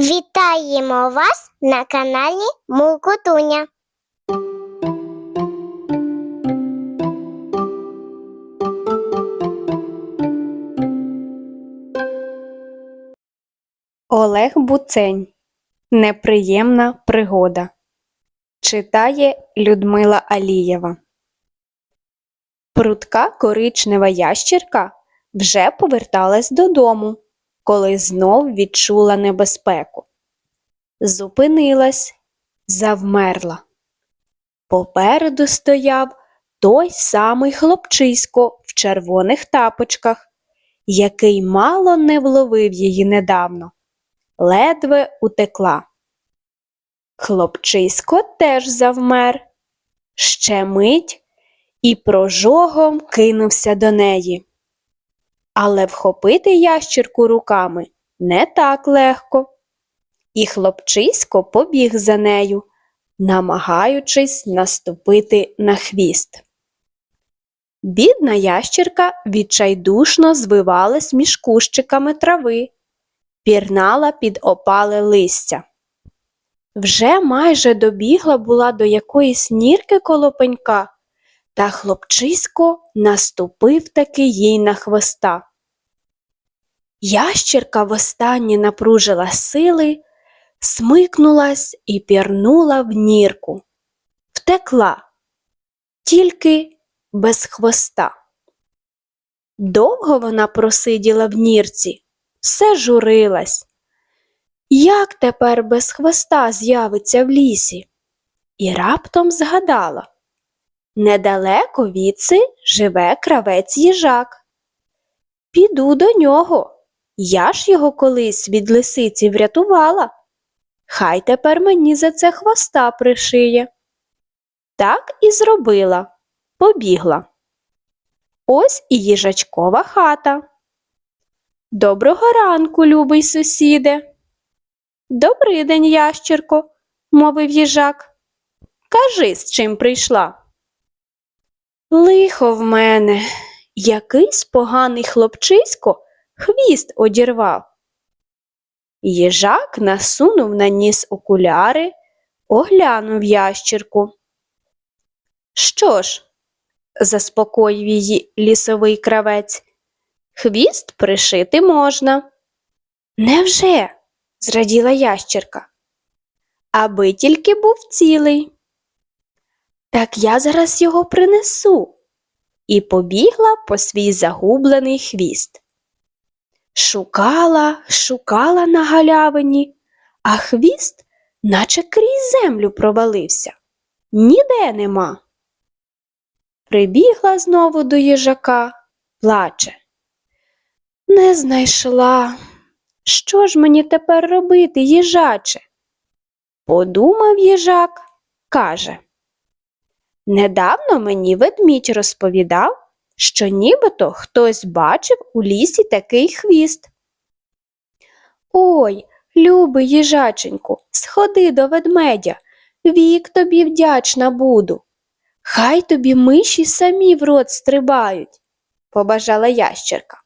Вітаємо вас на каналі Мукутуня. Олег Буцень. Неприємна пригода. Читає Людмила Алієва. Прудка коричнева ящірка вже поверталась додому, коли знов відчула небезпеку. Зупинилась, завмерла. Попереду стояв той самий хлопчисько в червоних тапочках, який мало не вловив її недавно ледве утекла. Хлопчисько теж завмер. Ще мить і прожогом кинувся до неї. Але вхопити ящірку руками не так легко. І хлопчисько побіг за нею, намагаючись наступити на хвіст. Бідна ящірка відчайдушно звивалась між кущиками трави пірнала під опале листя. Вже майже добігла була до якоїсь нірки коло пенька, та хлопчисько наступив таки їй на хвоста. Ящірка востаннє напружила сили, смикнулась і пірнула в нірку. Втекла, тільки без хвоста. Довго вона просиділа в нірці, все журилась. Як тепер без хвоста з'явиться в лісі? І раптом згадала недалеко віци живе кравець їжак. Піду до нього. Я ж його колись від лисиці врятувала. Хай тепер мені за це хвоста пришиє. Так і зробила, побігла. Ось і їжачкова хата. Доброго ранку, любий сусіде. Добрий день, ящірко, мовив їжак. Кажи, з чим прийшла. Лихо в мене, якийсь поганий хлопчисько хвіст одірвав. Їжак насунув на ніс окуляри, оглянув ящірку. Що ж, заспокоїв її лісовий кравець. Хвіст пришити можна. Невже? зраділа ящерка. Аби тільки був цілий. Так я зараз його принесу. І побігла по свій загублений хвіст. Шукала, шукала на галявині, а хвіст, наче крізь землю провалився. Ніде нема. Прибігла знову до їжака, плаче. Не знайшла. Що ж мені тепер робити, їжаче? Подумав їжак, каже. Недавно мені ведмідь розповідав, що нібито хтось бачив у лісі такий хвіст. Ой, любий їжаченьку, сходи до ведмедя, вік тобі вдячна буду. Хай тобі миші самі в рот стрибають, побажала ящерка.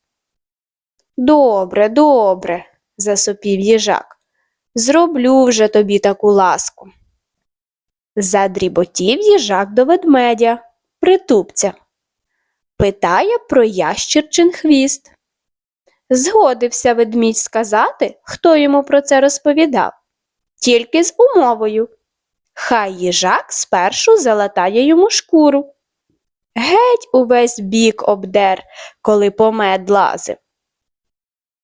Добре, добре, засопів їжак. Зроблю вже тобі таку ласку. Задріботів їжак до ведмедя, притупця. Питає про ящірчин хвіст. Згодився ведмідь сказати, хто йому про це розповідав, тільки з умовою. Хай їжак спершу залатає йому шкуру. Геть увесь бік обдер, коли помед лазив.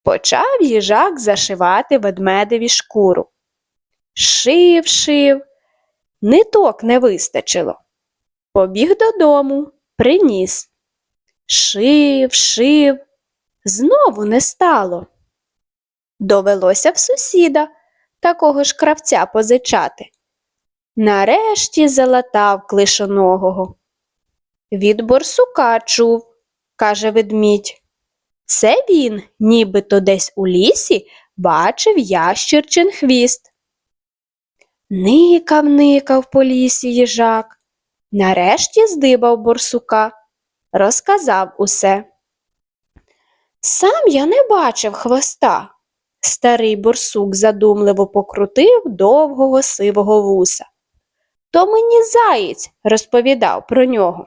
Почав їжак зашивати ведмедеві шкуру. Шив, шив, ниток не вистачило. Побіг додому, приніс. Шив, шив, знову не стало. Довелося в сусіда такого ж кравця позичати. Нарешті залатав клишоногого. Від борсука чув, каже ведмідь. Це він, нібито десь у лісі, бачив ящірчин хвіст. Никав, никав по лісі їжак. Нарешті здибав борсука, розказав усе. Сам я не бачив хвоста, Старий борсук задумливо покрутив довгого сивого вуса. То мені заєць розповідав про нього.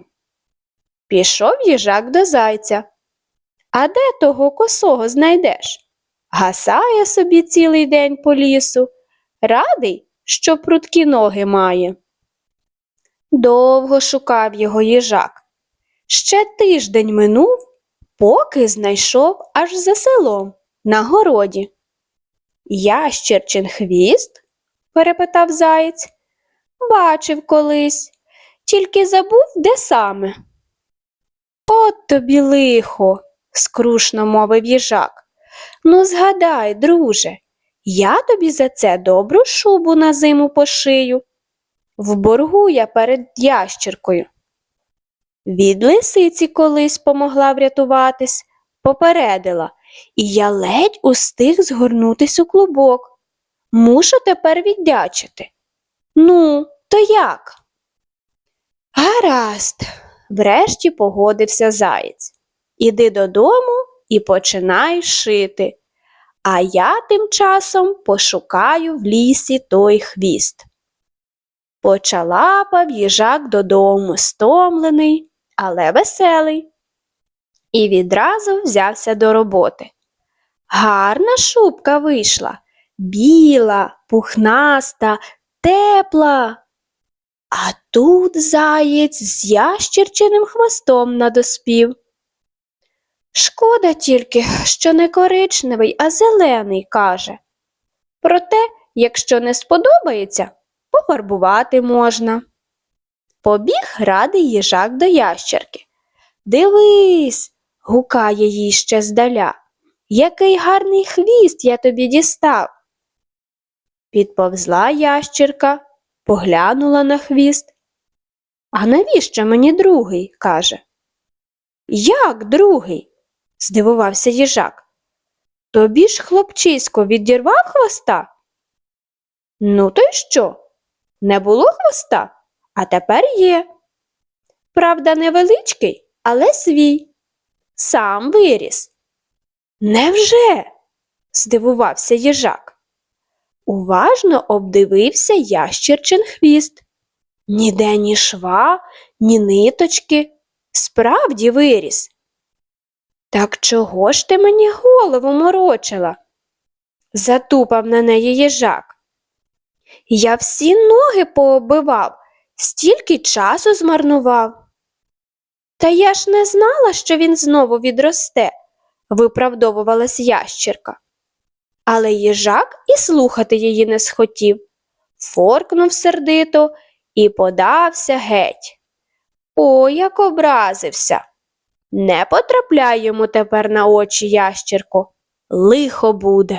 Пішов їжак до зайця. А де того косого знайдеш? Гасає собі цілий день по лісу, радий, що прудкі ноги має. Довго шукав його їжак. Ще тиждень минув, поки знайшов аж за селом, на городі. Ящерчин хвіст? перепитав заєць. Бачив колись, тільки забув, де саме. От тобі лихо, скрушно мовив їжак. Ну, згадай, друже, я тобі за це добру шубу на зиму пошию. В боргу я перед ящіркою. Від лисиці колись помогла врятуватись, попередила, і я ледь устиг згорнутись у клубок. Мушу тепер віддячити. Ну, то як? Гаразд, врешті погодився заєць. Іди додому і починай шити. А я тим часом пошукаю в лісі той хвіст. Почалапав їжак додому, стомлений, але веселий. І відразу взявся до роботи. Гарна шубка вийшла, біла, пухнаста, тепла. А тут заєць з ящерчиним хвостом надоспів. Шкода тільки, що не коричневий, а зелений, каже. Проте, якщо не сподобається, пофарбувати можна. Побіг радий їжак до ящерки. Дивись, гукає їй ще здаля. Який гарний хвіст я тобі дістав. Підповзла ящерка, поглянула на хвіст. А навіщо мені другий? каже. Як другий? Здивувався їжак. Тобі ж хлопчисько відірвав хвоста? Ну, то й що? Не було хвоста, а тепер є. Правда, невеличкий, але свій. Сам виріс. Невже? здивувався їжак. Уважно обдивився ящерчин хвіст. Ніде ні шва, ні ниточки. Справді виріс. Так чого ж ти мені голову морочила? Затупав на неї їжак. Я всі ноги пооббивав, стільки часу змарнував. Та я ж не знала, що він знову відросте, виправдовувалась ящірка. Але їжак і слухати її не схотів, форкнув сердито і подався геть. О, як образився. Не потрапляй йому тепер на очі ящірко, лихо буде.